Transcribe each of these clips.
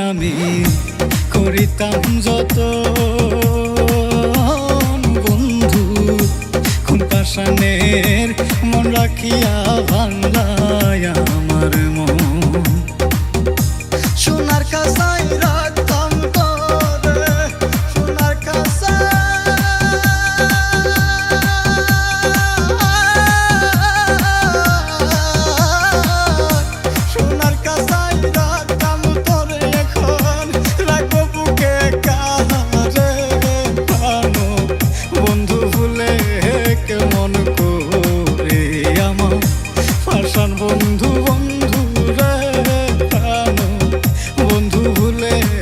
আমি করিতাম যত বন্ধু খুন পাশানের মন রাখিয়া ভাঙ্গায় ভুলে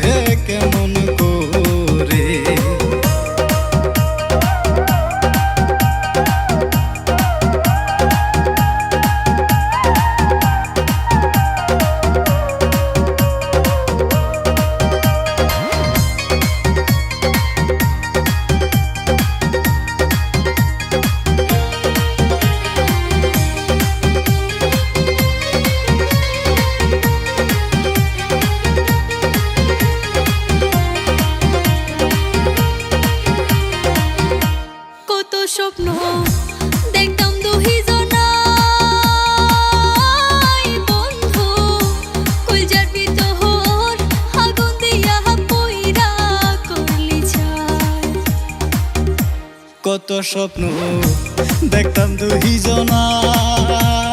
কত স্বপ্ন দেখতাম দুই জনাই